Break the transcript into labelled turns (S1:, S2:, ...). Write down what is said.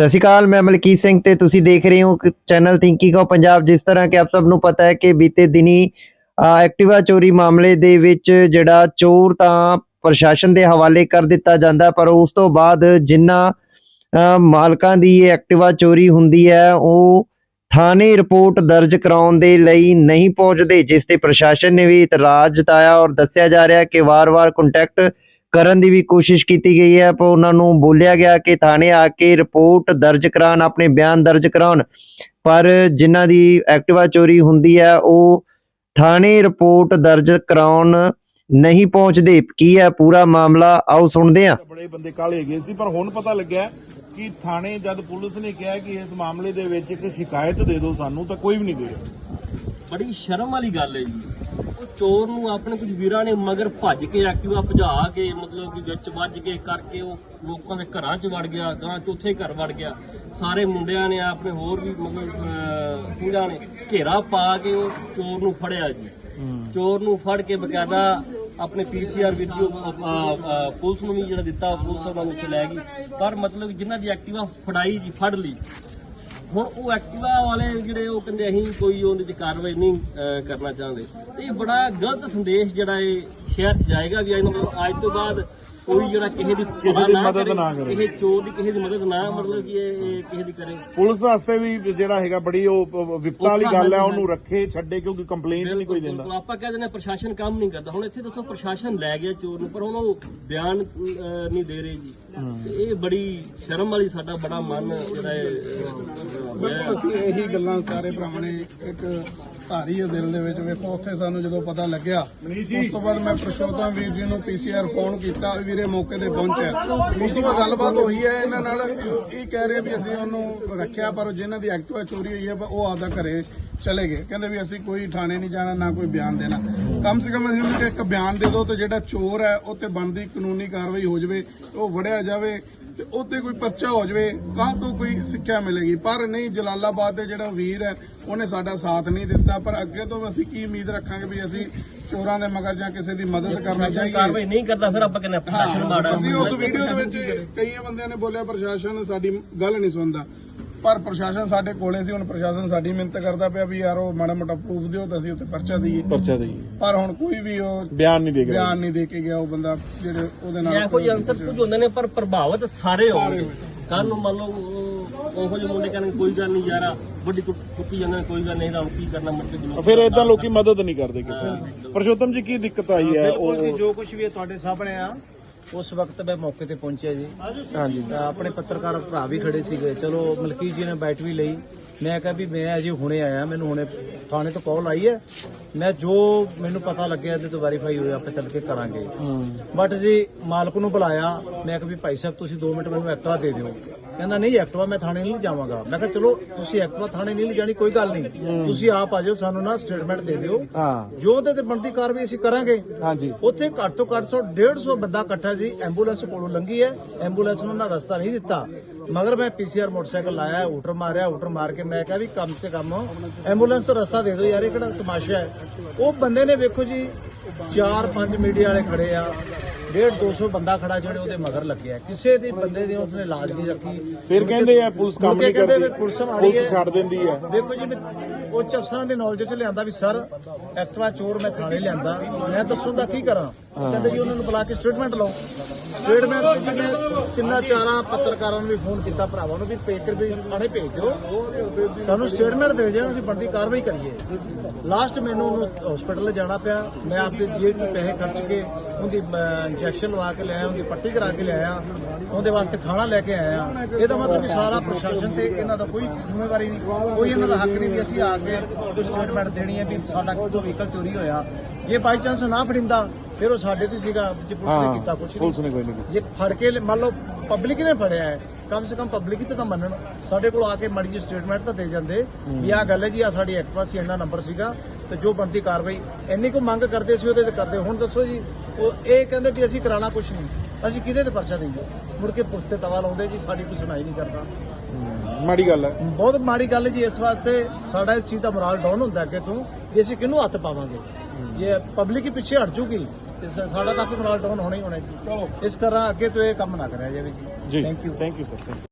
S1: ਸਤਿ ਸ਼੍ਰੀ ਅਕਾਲ ਮੈਂ ਮਲਕੀਤ ਸਿੰਘ ਤੇ ਤੁਸੀਂ ਦੇਖ ਰਹੇ ਹੋ ਚੈਨਲ ਥਿੰਕਿੰਗ ਆਫ ਪੰਜਾਬ ਜਿਸ ਤਰ੍ਹਾਂ ਕਿ ਆਪ ਸਭ ਨੂੰ ਪਤਾ ਹੈ ਕਿ ਬੀਤੇ ਦਿਨੀ ਅ, ਐਕਟਿਵਾ ਚੋਰੀ ਮਾਮਲੇ ਦੇ ਵਿੱਚ ਜਿਹੜਾ ਚੋਰ ਤਾਂ ਪ੍ਰਸ਼ਾਸਨ ਦੇ ਹਵਾਲੇ ਕਰ ਦਿੱਤਾ ਜਾਂਦਾ ਪਰ ਉਸ ਤੋਂ ਬਾਅਦ ਜਿਨ੍ਹਾਂ ਮਾਲਕਾਂ ਦੀ ਇਹ ਐਕਟਿਵਾ ਚੋਰੀ ਹੁੰਦੀ ਹੈ ਉਹ ਥਾਣੇ ਰਿਪੋਰਟ ਦਰਜ ਕਰਾਉਣ ਦੇ ਲਈ ਨਹੀਂ ਪਹੁੰਚਦੇ ਜਿਸ ਤੇ ਪ੍ਰਸ਼ਾਸਨ ਨੇ ਵੀ ਇਤਰਾਜ਼ ਜਤਾਇਆ ਔਰ ਦੱਸਿਆ ਜਾ ਰਿਹਾ ਕਿ ਵਾਰ-ਵਾਰ ਕੰਟੈਕਟ ਕਰਨ ਦੀ ਵੀ ਕੋਸ਼ਿਸ਼ ਕੀਤੀ ਗਈ ਹੈ ਪਰ ਉਹਨਾਂ ਨੂੰ ਬੋਲਿਆ ਗਿਆ ਕਿ ਥਾਣੇ ਆ ਕੇ ਰਿਪੋਰਟ ਦਰਜ ਕਰਾਉਣ ਆਪਣੇ ਬਿਆਨ ਦਰਜ ਕਰਾਉਣ। ਪਰ ਜਿਨ੍ਹਾਂ ਦੀ ਐਕਟਿਵਾ ਚੋਰੀ ਹੁੰਦੀ ਹੈ ਉਹ ਥਾਣੇ ਰਿਪੋਰਟ ਦਰਜ ਕਰਾਉਣ ਨਹੀਂ ਪਹੁੰਚਦੇ। ਕੀ ਹੈ ਪੂਰਾ ਮਾਮਲਾ? ਆਓ ਸੁਣਦੇ ਹਾਂ।
S2: ਬੜੇ ਬੰਦੇ ਕਾਲੇ ਗਏ ਸੀ ਪਰ ਹੁਣ ਪਤਾ ਲੱਗਿਆ ਕਿ ਥਾਣੇ ਜਦ ਪੁਲਿਸ ਨੇ ਕਿਹਾ ਕਿ ਇਸ ਮਾਮਲੇ ਦੇ ਵਿੱਚ ਇੱਕ ਸ਼ਿਕਾਇਤ ਦੇ ਦਿਓ ਸਾਨੂੰ ਤਾਂ ਕੋਈ ਵੀ ਨਹੀਂ ਦੇ ਰਿਹਾ।
S3: ਬੜੀ ਸ਼ਰਮ ਵਾਲੀ ਗੱਲ ਹੈ ਜੀ। ਉਹ ਚੋਰ ਨੂੰ ਆਪਣੇ ਕੁਝ ਵੀਰਾਂ ਨੇ ਮਗਰ ਭੱਜ ਕੇ ਐਕਟਿਵਾ ਭਜਾ ਕੇ ਮਤਲਬ ਕਿ ਵਿੱਚ ਵੱਜ ਕੇ ਕਰਕੇ ਉਹ ਲੋਕਾਂ ਦੇ ਘਰਾਂ 'ਚ ਵੜ ਗਿਆ ਗਾਂ ਚੌਥੇ ਘਰ ਵੜ ਗਿਆ। ਸਾਰੇ ਮੁੰਡਿਆਂ ਨੇ ਆਪਣੇ ਹੋਰ ਵੀ ਮਤਲਬ ਸਿੰਘਾਂ ਨੇ ਘੇਰਾ ਪਾ ਕੇ ਉਹ ਚੋਰ ਨੂੰ ਫੜਿਆ ਜੀ। ਚੋਰ ਨੂੰ ਫੜ ਕੇ ਬਕਾਇਦਾ ਆਪਣੇ ਪੀਸੀਆਰ ਵੀਡੀਓ ਪੁਲਿਸ ਨੂੰ ਵੀ ਜਿਹੜਾ ਦਿੱਤਾ ਪੁਲਿਸ ਉਹਨਾਂ ਨੂੰ ਉੱਥੇ ਲੈ ਗਈ। ਪਰ ਮਤਲਬ ਜਿਨ੍ਹਾਂ ਦੀ ਐਕਟਿਵਾ ਫੜਾਈ ਜੀ ਫੜ ਲਈ। ਹੁਣ ਉਹ ਐਕਟਿਵਾ ਵਾਲੇ ਜਿਹੜੇ ਉਹ ਕਹਿੰਦੇ ਅਸੀਂ ਕੋਈ ਉਹਦੇ 'ਚ ਕਾਰਵਾਈ ਨਹੀਂ ਅਹ, ਕਰਨਾ ਚਾਹੁੰਦੇ। ਤੇ ਇਹ ਬੜਾ ਗਲਤ ਸੰਦੇਸ਼ ਜਿਹੜਾ ਇਹ ਸ਼ਹਿਰ 'ਚ ਜਾਏਗਾ ਵੀ ਅੱਜ ਅੱਜ ਤੋਂ ਬਾਅਦ ਕੋਈ ਜਿਹੜਾ ਕਿਸੇ ਦੀ
S2: ਕਿਸੇ ਦੀ ਮਦਦ ਨਾ ਕਰੇ।
S3: ਕਿਸੇ ਚੋਰ ਦੀ ਕਿਸੇ ਦੀ ਮਦਦ ਨਾ ਮਤਲਬ ਕਿ ਇਹ ਇਹ ਕਿਸੇ ਦੀ ਕਰੇ।
S2: ਪੁਲਿਸ ਵਾਸਤੇ ਵੀ ਜਿਹੜਾ ਹੈਗਾ ਬੜੀ ਉਹ ਵਿਪਤਾ ਵਾਲੀ ਗੱਲ ਹੈ ਉਹਨੂੰ ਰੱਖੇ ਛੱਡੇ ਕਿਉਂਕਿ ਕੰਪਲੇਂਟ ਨਹੀਂ ਕੋਈ ਦਿੰਦਾ।
S3: ਬਿਲਕੁਲ। ਆਪਾਂ ਕਹਿੰਦੇ ਨੇ ਪ੍ਰਸ਼ਾਸਨ ਕੰਮ ਨਹੀਂ ਕਰਦਾ। ਹੁਣ ਇੱਥੇ ਦੱਸੋ ਪ੍ਰਸ਼ਾਸਨ ਲੈ ਗਿਆ ਚੋਰ ਨੂੰ ਪਰ ਹੁਣ ਉਹ ਬਿਆਨ ਅਹ, ਨਹੀਂ ਦੇ ਰਹੇ ਜੀ। ਤੇ ਇਹ ਬੜੀ ਸ਼ਰਮ ਵਾਲੀ ਸਾਡਾ ਬੜਾ ਮਨ ਜਿਹੜਾ ਇਹ ਅਹ, ਹੋਇਆ।
S4: ਅਸੀਂ ਇਹੀ ਗੱਲਾਂ ਸਾਰੇ ਭਰਾਵਾਂ ਨੇ ਇੱਕ ਧਾਰੀ ਹੈ ਦਿਲ ਦੇ ਵਿੱਚ ਵੇਖੋ ਉੱਥੇ ਸਾਨੂੰ ਜਦੋਂ ਪਤਾ ਲੱਗਿਆ ਉਸ ਤੋਂ ਬਾਅਦ ਮੈਂ ਪ੍ਰਸ਼ੋਤਮ ਵੀਰ ਜੀ ਨੂੰ ਪੀਸੀਆਰ ਫੋਨ ਕੀਤਾ ਵੀਰੇ ਮੌਕੇ ਤੇ ਪਹੁੰਚਿਆ ਉਸ ਤੋਂ ਬਾਅਦ ਗੱਲਬਾਤ ਹੋਈ ਹੈ, ਇਹਨਾਂ ਨਾਲ ਇਹ ਕਹਿ ਰਹੇ ਵੀ ਅਸੀਂ ਉਹਨੂੰ ਰੱਖਿਆ, ਪਰ ਜਿਨ੍ਹਾਂ ਦੀ ਐਕਟਿਵਾ ਚੋਰੀ ਹੋਈ ਹੈ ਉਹ ਆਪਦਾ ਘਰੇ ਚਲੇ ਗਏ। ਕਹਿੰਦੇ ਵੀ ਅਸੀਂ ਕੋਈ ਥਾਣੇ ਨਹੀਂ ਜਾਣਾ, ਨਾ ਕੋਈ ਬਿਆਨ ਦੇਣਾ। ਕਮ ਸੇ ਕਮ ਅਸੀਂ ਉਹਨੂੰ ਇੱਕ ਬਿਆਨ ਦੇ ਦਿਓ ਤੇ ਜਿਹੜਾ ਚੋਰ ਹੈ, ਉਹ ਤੇ ਬਣਦੀ ਕਾਨੂੰਨੀ ਕਾਰਵਾਈ ਹੋ ਜਾਵੇ, ਉਹ ਵੜਿਆ ਜਾਵੇ। ਤੇ ਉੱਤੇ ਕੋਈ ਪਰਚਾ ਹੋ ਜਾਵੇ ਕਾਹ ਤੋਂ ਕੋਈ ਸਿੱਖਿਆ ਮਿਲੇਗੀ? ਪਰ ਨਹੀਂ ਜਲਾਲਾਬਾਦ ਦੇ ਜਿਹੜਾ ਵੀਰ ਹੈ ਉਹਨੇ ਸਾਡਾ ਸਾਥ ਨਹੀਂ ਦਿੱਤਾ। ਪਰ ਅੱਗੇ ਤੋਂ ਅਸੀਂ ਕੀ ਉਮੀਦ ਰੱਖਾਂਗੇ ਵੀ ਅਸੀਂ ਚੋਰਾਂ ਦੇ ਮਗਰ ਜਾਂ ਕਿਸੇ ਦੀ ਮਦਦ ਕਰਨਾ ਚਾਹੀਏ?
S3: ਕਾਰਵਾਈ ਨਹੀਂ ਕਰਦਾ ਫਿਰ ਆਪਾਂ ਕਹਿੰਦੇ ਪ੍ਰਸ਼ਾਸਨ ਮਾੜਾ
S4: ਅਸੀਂ ਉਸ ਵੀਡੀਓ ਦੇ ਵਿੱਚ ਕਈਆਂ ਬੰਦਿਆਂ ਨੇ ਬੋਲਿਆ ਪ੍ਰਸ਼ਾਸਨ ਸਾਡੀ ਗੱਲ ਨਹੀਂ ਸੁਣਦਾ। ਪਰ ਪ੍ਰਸ਼ਾਸਨ ਸਾਡੇ ਕੋਲੇ ਸੀ ਹੁਣ ਪ੍ਰਸ਼ਾਸਨ ਸਾਡੀ ਮਿਹਨਤ ਕਰਦਾ ਪਿਆ ਵੀ ਯਾਰ ਉਹ ਮਾੜਾ ਮੋਟਾ ਪ੍ਰੂਫ ਦਿਓ ਤਾਂ ਅਸੀਂ ਉੱਤੇ ਪਰਚਾ ਦਈਏ।
S2: ਪਰਚਾ ਦੇਈ
S4: ਪਰ ਹੁਣ ਕੋਈ ਵੀ ਉਹ
S2: ਬਿਆਨ ਨਹੀਂ ਦੇ ਗਿਆ
S4: ਬਿਆਨ ਨਹੀਂ ਦੇ ਕੇ ਗਿਆ ਉਹ ਬੰਦਾ ਜਿਹੜੇ ਉਹਦੇ ਨਾਲ
S3: ਕੋਈ ਅੰਸਰ ਕੁਝ ਹੁੰਦੇ ਨੇ ਪਰ ਪ੍ਰਭਾਵਿਤ ਸਾਰੇ ਹੋਣਗੇ। ਕੱਲ ਨੂੰ ਮੰਨ ਲਓ ਉਹ- ਜਿਹੇ ਮੁੰਡੇ ਕਹਿੰਦੇ ਕੋਈ ਗੱਲ ਨਹੀਂ ਯਾਰਾ ਵੱਡੀ ਕੁੱਟੀ ਜਾਂਦੇ ਨੇ ਕੋਈ ਗੱਲ ਨਹੀਂ ਤਾਂ ਹੁਣ ਕੀ ਕਰਨਾ ਜਲੂਸ
S2: ਫਿਰ ਇਦਾਂ ਲੋਕੀ ਮਦਦ ਨਹੀਂ ਕਰਦੇ ਕਿਸੇ ਪਰਸ਼ੋਤਮ ਜੀ ਕੀ ਦਿੱਕਤ ਆਈ ਹੈ? ਉਹ
S5: ਜੋ ਕੁਝ ਵੀ ਹੈ ਤੁਹਾਡੇ ਸਾਹਮਣੇ ਆ ਉਸ ਵਕਤ ਮੈਂ ਮੌਕੇ ਤੇ ਪਹੁੰਚਿਆ ਜੀ। ਹਾਂਜੀ ਤਾਂ ਆਪਣੇ ਪੱਤਰਕਾਰ ਭਰਾ ਵੀ ਖੜੇ ਸੀਗੇ। ਚਲੋ ਮਲਕੀਤ ਜੀ ਨੇ ਬੈਠ ਵੀ ਲਈ। ਮੈਂ ਕਿਹਾ ਵੀ ਮੈਂ ਅਜੇ ਹੁਣੇ ਆਇਆ ਮੈਨੂੰ ਹੁਣੇ ਥਾਣੇ ਤੋਂ ਕਾਲ ਆਈ ਹੈ। ਮੈਂ ਜੋ ਮੈਨੂੰ ਪਤਾ ਲੱਗਿਆ ਇਹਦੇ ਤੋਂ ਵੈਰੀਫਾਈ ਹੋਇਆ ਆਪਾਂ ਚੱਲ ਕੇ ਕਰਾਂਗੇ। ਬਟ ਜੀ ਮਾਲਕ ਨੂੰ ਬੁਲਾਇਆ। ਮੈਂ ਕਿਹਾ ਵੀ ਭਾਈ ਸਾਹਿਬ ਤੁਸੀਂ 2 ਮਿੰਟ ਮੈਨੂੰ ਐਕਟਿਵਾ ਦੇ ਦਿਓ। ਕਹਿੰਦਾ ਨਹੀਂ ਐਕਟਿਵਾ ਮੈਂ ਥਾਣੇ ਨਹੀਂ ਜਾਵਾਂਗਾ। ਮੈਂ ਕਿਹਾ ਚਲੋ ਤੁਸੀਂ ਐਕਟਿਵਾ ਥਾਣੇ ਨਹੀਂ ਲਿਜਾਣੀ ਕੋਈ ਗੱਲ ਨਹੀਂ। ਤੁਸੀਂ ਆਪ ਆ ਜਾਓ ਸਾਨੂੰ ਨਾ ਸਟੇਟਮੈਂਟ ਦੇ ਦਿਓ।
S2: ਹਾਂ।
S5: ਜੋ ਉਹਦੇ ਤੇ ਬਣਦੀ ਕਾਰਵਾਈ ਅਸੀਂ ਕਰਾਂਗੇ।
S2: ਹਾਂਜੀ।
S5: ਉੱਥੇ ਘੱਟ ਤੋਂ ਘੱਟ 100 150 ਬੰਦਾ ਇਕੱਠਾ ਸੀ ਐਂਬੂਲੈਂਸ ਕੋਲੋਂ ਲੰਘੀ ਹੈ। ਐਂਬੂਲੈਂਸ ਨੂੰ ਨਾ ਰਸਤਾ ਨਹੀਂ ਦਿੱਤਾ। ਮਗਰ ਮੈਂ ਪੀਸੀਆਰ ਮੋਟਰਸਾਈਕਲ ਲਾਇਆ ਹੂਟਰ ਮਾਰਿਆ ਹੂਟਰ ਮਾਰ ਕੇ ਮੈਂ ਕਿਹਾ ਵੀ ਕਮ ਸੇ ਕਮ ਐਂਬੂਲੈਂਸ ਤੋਂ ਰਸਤਾ ਦੇ ਦਿਓ ਯਾਰ ਇਹ ਕਿਹੜਾ ਤਮਾਸ਼ਾ ਹੈ? ਉਹ ਬੰਦੇ ਨੇ ਵੇਖੋ ਜੀ ਚਾਰ ਪੰਜ ਮੀਡੀਆ ਵਾਲੇ ਖੜੇ ਆ। 1.5 200 ਬੰਦਾ ਖੜਾ ਜਿਹੜੇ ਉਹਦੇ ਮਗਰ ਲੱਗਿਆ ਕਿਸੇ ਦੀ ਬੰਦੇ ਦੀ ਉਸਨੇ ਲਾਜ ਨਹੀਂ ਰੱਖੀ।
S2: ਫਿਰ ਕਹਿੰਦੇ ਆ ਪੁਲਿਸ ਕੰਮ ਨਹੀਂ
S5: ਕਹਿੰਦੇ
S2: ਕਰਦੀ
S5: ਵੀ ਪੁਲਿਸ
S2: ਛੱਡ ਦਿੰਦੀ ਹੈ।
S5: ਦੇਖੋ ਜੀ ਉੱਚ ਅਫਸਰਾਂ ਦੇ ਨੌਲੇਜ ਚ ਲਿਆਂਦਾ ਵੀ ਸਰ ਐਕਟਿਵਾ ਚੋਰ ਮੈਂ ਥਾਣੇ ਲਿਆਂਦਾ। ਮੈਂ ਦੱਸੋ ਦਾ ਕੀ ਕਰਾਂ? ਕਹਿੰਦੇ ਜੀ ਉਹਨਾਂ ਨੂੰ ਬੁਲਾ ਕੇ ਸਟੇਟਮੈਂਟ ਲਓ। ਸਟੇਟਮੈਂਟ ਜੀ ਮੈਂ ਤਿੰਨਾਂ ਚਾਰਾਂ ਪੱਤਰਕਾਰਾਂ ਨੂੰ ਵੀ ਫੋਨ ਕੀਤਾ ਭਰਾਵਾਂ ਨੂੰ ਵੀ ਪੇਕਰ ਵੀ ਥਾਣੇ ਭੇਜ ਦਿਓ। ਸਾਨੂੰ ਸਟੇਟਮੈਂਟ ਦੇ ਦੇਣ ਅਸੀਂ ਬਣਦੀ ਕਾਰਵਾਈ ਕਰੀਏ। ਲਾਸਟ ਮੈਨੂੰ ਉਹਨੂੰ ਹਸਪੀਟਲ ਜਾਣਾ ਪਿਆ। ਮੈਂ ਆਪਦੇ ਜੇਬ 'ਚ ਪੈਸੇ ਖਰਚ ਕੇ ਉਹਦੀ ਇੰਜੈਕਸ਼ਨ ਲਵਾ ਕੇ ਲਿਆਇਆ ਉਹਦੀ ਪੱਟੀ ਕਰਾ ਕੇ ਲਿਆਇਆ ਉਹਦੇ ਵਾਸਤੇ ਖਾਣਾ ਲੈ ਕੇ ਆਇਆ। ਇਹਦਾ ਮਤਲਬ ਵੀ ਸਾਰਾ ਪ੍ਰਸ਼ਾਸਨ ਤੇ ਇਹਨਾਂ ਦਾ ਕੋਈ ਜ਼ਿੰਮੇਵਾਰੀ ਨਹੀਂ। ਕੋਈ ਇਹਨਾਂ ਦਾ ਹੱਕ ਨਹੀਂ ਵੀ ਅਸੀਂ ਆ ਕੇ ਕੋਈ ਸਟੇਟਮੈਂਟ ਦੇਣੀ ਹੈ ਵੀ ਸਾਡਾ ਕੋਈ ਵਹੀਕਲ ਚੋਰੀ ਹੋਇਆ। ਜੇ ਬਾਈ ਚਾਂਸ ਨਾ ਫੜਿੰਦਾ ਫਿਰ ਉਹ ਸਾਡੇ ਤੇ ਸੀਗਾ ਜੇ ਪੁਲਿਸ ਨੇ ਕੀਤਾ ਕੁਝ
S2: ਪੁਲਿਸ
S5: ਨਹੀਂ
S2: ਨੇ ਕੋਈ ਨਹੀਂ
S5: ਜੇ ਫੜ ਕੇ ਮੰਨ ਲਓ ਪਬਲਿਕ ਨੇ ਫੜਿਆ ਹੈ ਕਮ ਸੇ ਕਮ ਪਬਲਿਕ ਹੀ ਤਾਂ ਮੰਨਣ। ਸਾਡੇ ਕੋਲ ਆ ਕੇ ਮਾੜੀ ਜਿਹੀ ਸਟੇਟਮੈਂਟ ਤਾਂ ਦੇ ਜਾਂਦੇ ਵੀ ਆਹ ਗੱਲ ਹੈ ਜੀ ਆ ਸਾਡੀ ਐਕਟਿਵਾ ਸੀ ਇੰਨਾ ਨੰਬਰ ਸੀਗਾ ਤੇ ਜੋ ਬਣਦੀ ਕਾਰਵਾਈ। ਇੰਨੀ ਕੋ ਮੰਗ ਕਰਦੇ ਸੀ ਉਹਦੇ ਤੇ ਕਰਦੇ। ਹੁਣ ਦੱਸੋ ਜੀ ਉਹ ਇਹ ਕਹਿੰਦੇ ਵੀ ਅਸੀਂ ਕਰਾਣਾ ਕੁਝ ਨਹੀਂ। ਅਸੀਂ ਕਿਹਦੇ ਤੇ ਪਰਚਾ ਦੇਈਏ? ਮੁੜ ਕੇ ਪੁੱਛ ਤੇ ਤਵਾ ਲਾਉਂਦੇ ਜੀ ਸਾਡੀ ਕੋਈ ਸੁਣਾਈ ਨਹੀਂ ਕਰਦਾ।
S2: ਮਾੜੀ ਗੱਲ ਹੈ।
S5: ਬਹੁਤ ਮਾੜੀ ਗੱਲ ਜੀ ਇਸ ਵਾਸਤੇ ਸਾਡਾ ਇਸ ਚੀਜ਼ ਦਾ ਮੋਰਲ ਡਾਊਨ ਹੁੰਦਾ ਅੱਗੇ ਤੋਂ ਜੇ ਅਸੀਂ ਕਿਹਨੂੰ ਹੱਥ ਪਾਵਾਂਗੇ? ਜੇ ਪਬਲਿਕ ਹੀ ਪਿੱਛੇ ਹਟ ਜੂਗੀ ਸਾਡਾ ਤਾਂ ਮੋਰਲ ਡਾਊਨ ਹੋਣਾ ਹੀ ਹੋਣਾ ਜੀ। ਇਸ ਤਰ੍ਹਾਂ ਅੱਗੇ ਤੋਂ ਇਹ ਕੰਮ ਨਾ ਕਰਿਆ ਜਾਵੇ ਜੀ।
S2: ਜੀ।
S5: Thank you
S2: thank you